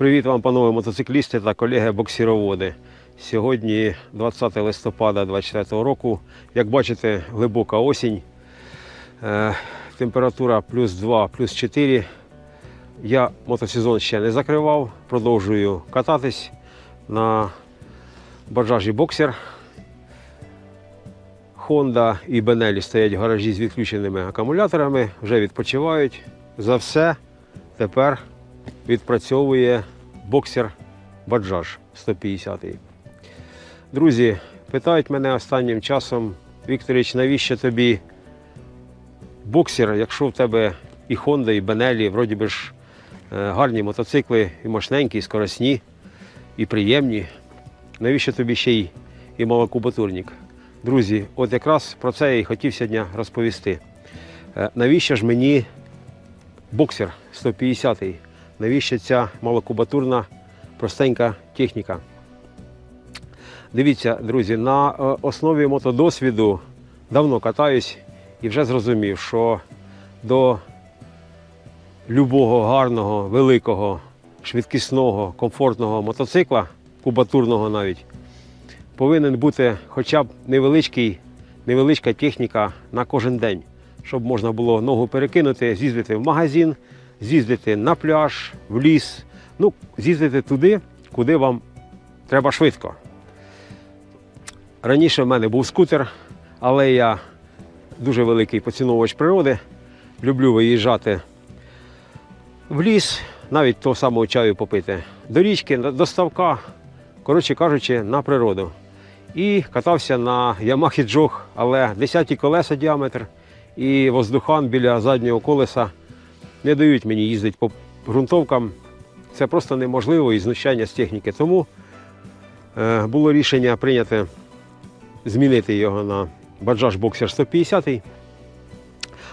Привіт вам, панове мотоциклісти та колеги-боксіроводи. Сьогодні 20 листопада 2024 року. Як бачите, глибока осінь. Е, температура плюс 2, плюс 4. Я мотосезон ще не закривав, продовжую кататись на баджажі боксер. Honda і Benelli стоять в гаражі з відключеними акумуляторами, вже відпочивають. За все тепер відпрацьовує боксер Баджаж 150. Друзі, питають мене останнім часом, Вікторич, навіщо тобі боксер, якщо в тебе і Honda, і Benelli, вроді би ж е, гарні мотоцикли, і мощненькі, і скоросні, і приємні. Навіщо тобі ще й і малокубатурник? Друзі, от якраз про це я і хотів сьогодні розповісти. Е, Навіщо ж мені боксер 150 Навіщо ця малокубатурна простенька техніка? Дивіться, друзі, на е, основі мотодосвіду давно катаюсь і вже зрозумів, що до любого гарного, великого, швидкісного, комфортного мотоцикла, кубатурного навіть, повинен бути хоча б невеличкий, невеличка техніка на кожен день, щоб можна було ногу перекинути, з'їздити в магазин, з'їздити на пляж, в ліс, ну, з'їздити туди, куди вам треба швидко. Раніше в мене був скутер, але я дуже великий поціновувач природи. Люблю виїжджати в ліс, навіть того самого чаю попити. До річки, до ставка, коротше кажучи, на природу. І катався на Jog, але 10 колеса діаметр і воздухан біля заднього колеса не дають мені їздити по ґрунтовкам. Це просто неможливо і знущання з техніки. Тому е, було рішення прийняти змінити його на Bajaj Boxer 150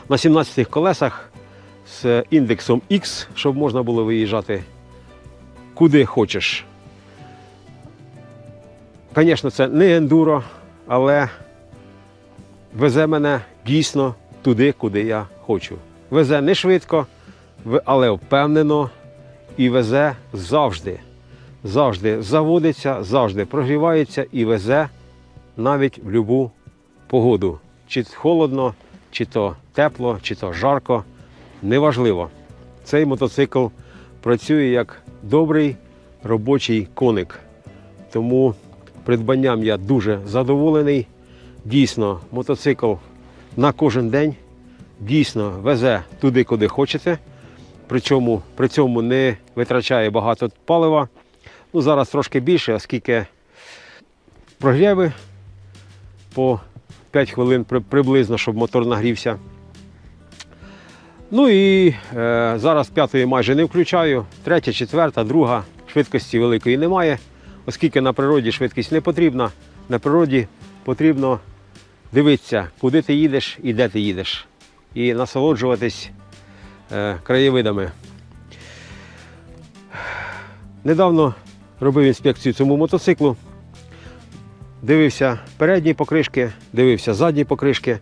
на 17 колесах з індексом X, щоб можна було виїжджати куди хочеш. Звісно, це не ендуро, але везе мене дійсно туди, куди я хочу. Везе не швидко, але впевнено і везе завжди. Завжди заводиться, завжди прогрівається і везе навіть в будь-яку погоду. Чи холодно, чи то тепло, чи то жарко. Неважливо. Цей мотоцикл працює як добрий робочий коник. Тому придбанням я дуже задоволений. Дійсно, мотоцикл на кожен день дійсно везе туди, куди хочете. Причому при цьому не витрачає багато палива. Ну, зараз трошки більше, оскільки прогріви по 5 хвилин приблизно, щоб мотор нагрівся. Ну і е, зараз п'ятої майже не включаю. Третя, четверта, друга. Швидкості великої немає, оскільки на природі швидкість не потрібна. На природі потрібно дивитися, куди ти їдеш і де ти їдеш. І насолоджуватись краєвидами. Недавно робив інспекцію цьому мотоциклу. Дивився передні покришки, дивився задні покришки.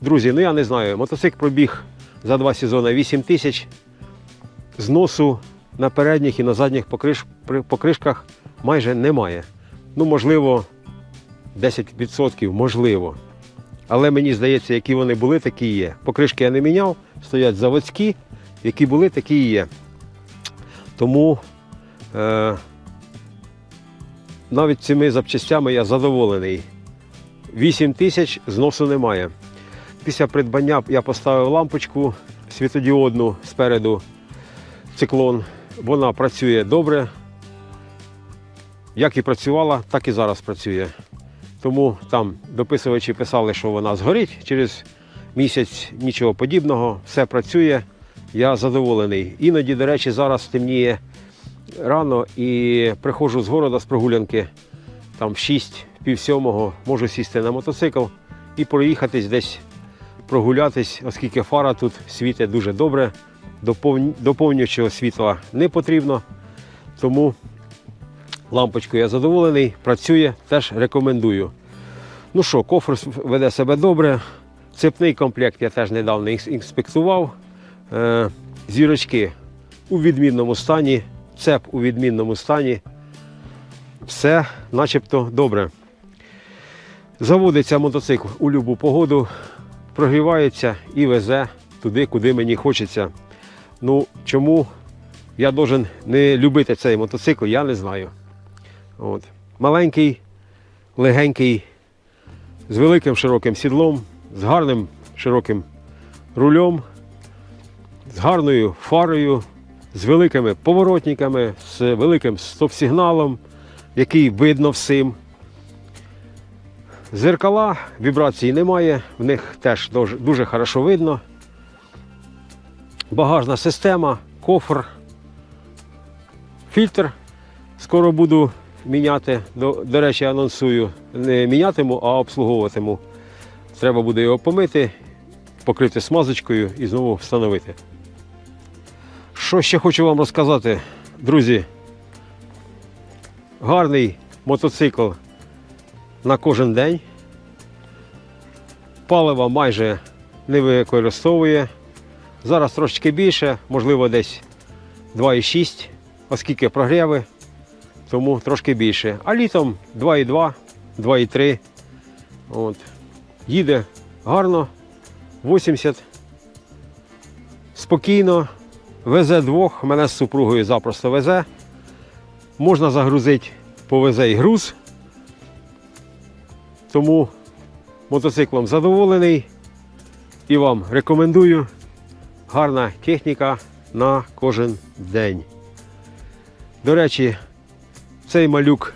Друзі, ну я не знаю, мотоцикл пробіг за два сезони 8 тисяч. Зносу на передніх і на задніх покриш, покришках майже немає. Ну, можливо, 10%, можливо. Але мені здається, які вони були, такі є. Покришки я не міняв, стоять заводські, які були, такі є. Тому е, навіть цими запчастями я задоволений. 8 тисяч зносу немає. Після придбання я поставив лампочку світодіодну спереду циклон. Вона працює добре. Як і працювала, так і зараз працює. Тому там дописувачі писали, що вона згорить через місяць нічого подібного, все працює. Я задоволений. Іноді, до речі, зараз темніє рано і приходжу з города з прогулянки, там в 6, пів сьомого можу сісти на мотоцикл і проїхатись десь, прогулятись, оскільки фара тут світить дуже добре, доповнюючого світла не потрібно. Тому лампочкою я задоволений, працює, теж рекомендую. Ну що, кофр веде себе добре. Цепний комплект я теж недавно інспектував. Е, зірочки у відмінному стані. цеп у відмінному стані. Все начебто добре. Заводиться мотоцикл у будь-яку погоду, прогрівається і везе туди, куди мені хочеться. Ну, чому я должен не любити цей мотоцикл, я не знаю. От. Маленький, легенький, з великим широким сідлом, з гарним широким рулем, з гарною фарою, з великими поворотниками, з великим стоп-сигналом, який видно всім. Зеркала, вібрації немає, в них теж дуже, дуже хорошо видно. Багажна система, кофр, фільтр. Скоро буду міняти. До, до речі, анонсую. Не мінятиму, а обслуговуватиму. Треба буде його помити, покрити смазочкою і знову встановити. Що ще хочу вам розказати, друзі? Гарний мотоцикл на кожен день. Палива майже не використовує. Зараз трошечки більше, можливо, десь 2,6, оскільки прогріви, тому трошки більше. А літом 2,2, 2,3. От. Їде гарно, 80. Спокійно, везе двох, мене з супругою запросто везе. Можна загрузити, повезе і груз. Тому мотоциклом задоволений і вам рекомендую. Гарна техніка на кожен день. До речі, цей малюк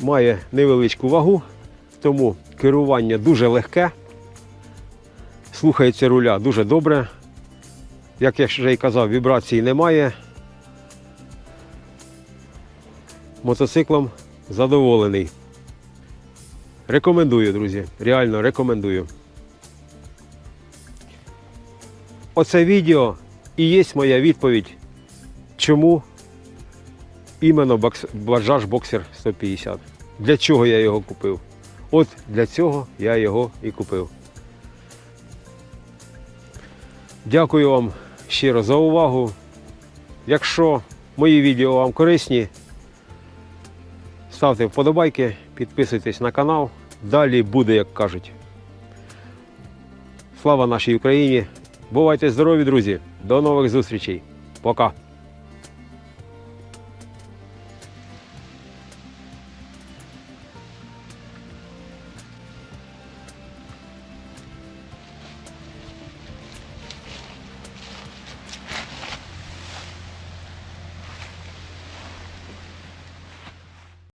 має невеличку вагу, тому керування дуже легке. Слухається руля дуже добре. Як я вже й казав, вібрацій немає. Мотоциклом задоволений. Рекомендую, друзі. Реально рекомендую. Оце відео і є моя відповідь, чому іменно бокс- Bajaj Boxer 150. Для чого я його купив? От для цього я його і купив. Дякую вам щиро за увагу. Якщо мої відео вам корисні, ставте вподобайки, підписуйтесь на канал. Далі буде, як кажуть. Слава нашій Україні! Бувайте здорові, друзі! До нових зустрічей! Пока!